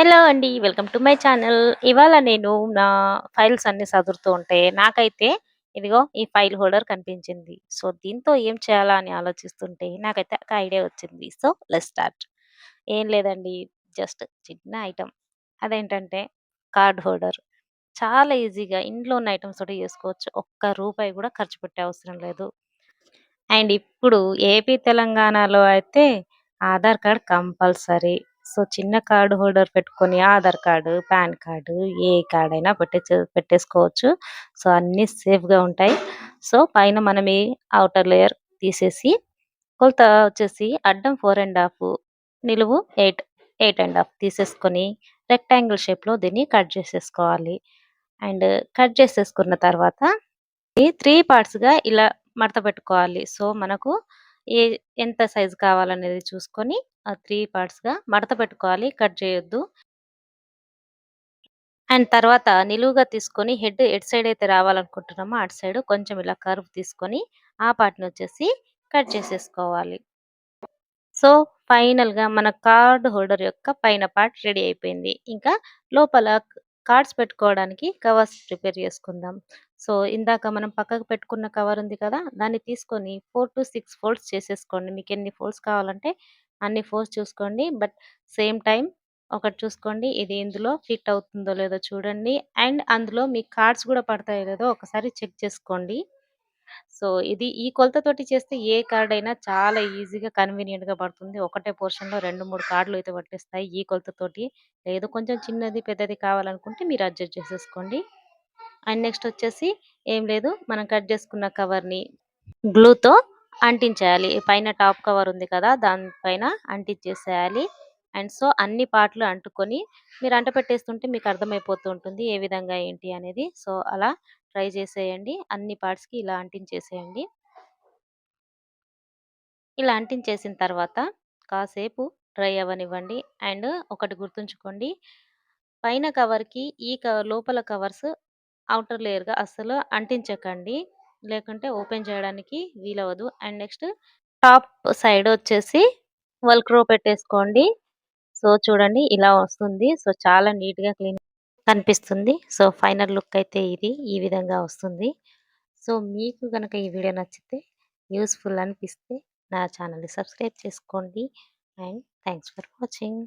Hello అండి. Welcome to my channel. ఇవాళ నేను నా ఫైల్స్ అన్ని సదురుతూ ఉంటే నాకైతే ఇదిగో ఈ ఫైల్ హోల్డర్ కనిపించింది. సో, దీంతో ఏం చేయాలా అని ఆలోచిస్తుంటే నాకైతే ఒక ఐడియా వచ్చింది. So, let's start. ఏం లేదండి. జస్ట్ చిన్న ఐటెమ్. అదేంటంటే కార్డ్ హోల్డర్. చాలా ఈజీగా ఇంట్లో ఉన్న ఐటమ్స్ తోటి చేసుకోవచ్చు. ఒక్క రూపాయి కూడా ఖర్చు పెట్టే అవసరం లేదు. అండ్ ఇప్పుడు ఏపీ, తెలంగాణలో అయితే ఆధార్ కార్డ్ కంపల్సరీ. సో, చిన్న కార్డు హోల్డర్ పెట్టుకొని ఆధార్ కార్డు, పాన్ కార్డు ఏ కార్డు అయినా పెట్టే పెట్టేసుకోవచ్చు. సో, అన్నీ సేఫ్‌గా ఉంటాయి. సో, పైన మనం ఈ అవుటర్ లేయర్ తీసేసి కొలత వచ్చేసి అడ్డం ఫోర్ అండ్ హాఫ్ నిలువు 8, 8 ½ తీసేసుకొని రెక్టాంగిల్ షేప్‌లో దీన్ని కట్ చేసేసుకోవాలి. అండ్ కట్ చేసేసుకున్న తర్వాత ఈ 3 పార్ట్స్‌గా ఇలా మడత పెట్టుకోవాలి. సో, మనకు ఏ ఎంత సైజ్ కావాలనేది చూసుకొని ఆ త్రీ పార్ట్స్‌గా మడత పెట్టుకోవాలి. కట్ చేయొద్దు. అండ్ తర్వాత నిలువుగా తీసుకొని హెడ్ ఎటు సైడ్ అయితే రావాలనుకుంటున్నామో అటు సైడ్ కొంచెం ఇలా కర్వ్ తీసుకొని ఆ పార్ట్‌ని వచ్చేసి కట్ చేసేసుకోవాలి. సో, ఫైనల్‌గా మన కార్డ్ హోల్డర్ యొక్క పైన పార్ట్ రెడీ అయిపోయింది. ఇంకా లోపల కార్డ్స్ పెట్టుకోవడానికి కవర్స్ ప్రిపేర్ చేసుకుందాం. సో, ఇందాక మనం పక్కకు పెట్టుకున్న కవర్ ఉంది కదా! దాన్ని తీసుకొని 4-6 ఫోల్డ్స్ చేసేసుకోండి. మీకు ఎన్ని ఫోల్డ్స్ కావాలంటే అన్ని ఫోల్డ్స్ చూసుకోండి. బట్ సేమ్ టైం ఒకటి చూసుకోండి. ఇది ఇందులో ఫిట్ అవుతుందో లేదో చూడండి. అండ్ అందులో మీ కార్డ్స్ కూడా పడతాయో లేదో ఒకసారి చెక్ చేసుకోండి. సో, ఇది ఈ కొలతతోటి చేస్తే ఏ కార్డ్ అయినా చాలా ఈజీగా కన్వీనియంట్‌గా పడుతుంది. ఒకటే పోర్షన్‌లో 2, 3 కార్డ్‌లు అయితే పట్టేస్తాయి ఈ కొలతతోటి. లేదు కొంచెం చిన్నది, పెద్దది కావాలనుకుంటే మీరు అడ్జస్ట్ చేసేసుకోండి. అండ్ నెక్స్ట్ వచ్చేసి ఏం లేదు మనం కట్ చేసుకున్న కవర్‌ని గ్లూతో అంటించేయాలి. పైన టాప్ కవర్ ఉంది కదా! దాని పైన అంటించేసేయాలి. అండ్ సో, అన్ని పార్ట్‌లు అంటుకొని మీరు అంటపెట్టేస్తుంటే మీకు అర్థమైపోతూ ఉంటుంది. ఏ విధంగా ఏంటి అనేది. సో, అలా ట్రై చేసేయండి. అన్ని పార్ట్స్‌కి ఇలా అంటించేసేయండి. ఇలా అంటించేసిన తర్వాత కాసేపు డ్రై అవ్వనివ్వండి. అండ్ ఒకటి గుర్తుంచుకోండి. పైన కవర్‌కి ఈ క లోపల కవర్స్ ఔటర్ లేయర్‌గా అస్సలు అంటించకండి. లేకుంటే ఓపెన్ చేయడానికి వీలవ్వదు. అండ్ నెక్స్ట్ టాప్ సైడ్ వచ్చేసి వల్క్రో పెట్టేసుకోండి. సో, చూడండి ఇలా వస్తుంది. సో, చాలా నీట్‌గా క్లీన్ కనిపిస్తుంది. సో, ఫైనల్ లుక్ అయితే ఇది. ఈ విధంగా వస్తుంది. సో, మీకు కనుక ఈ వీడియో నచ్చితే యూస్ఫుల్ అనిపిస్తే నా ఛానల్‌ని సబ్స్క్రైబ్ చేసుకోండి. And thanks for watching.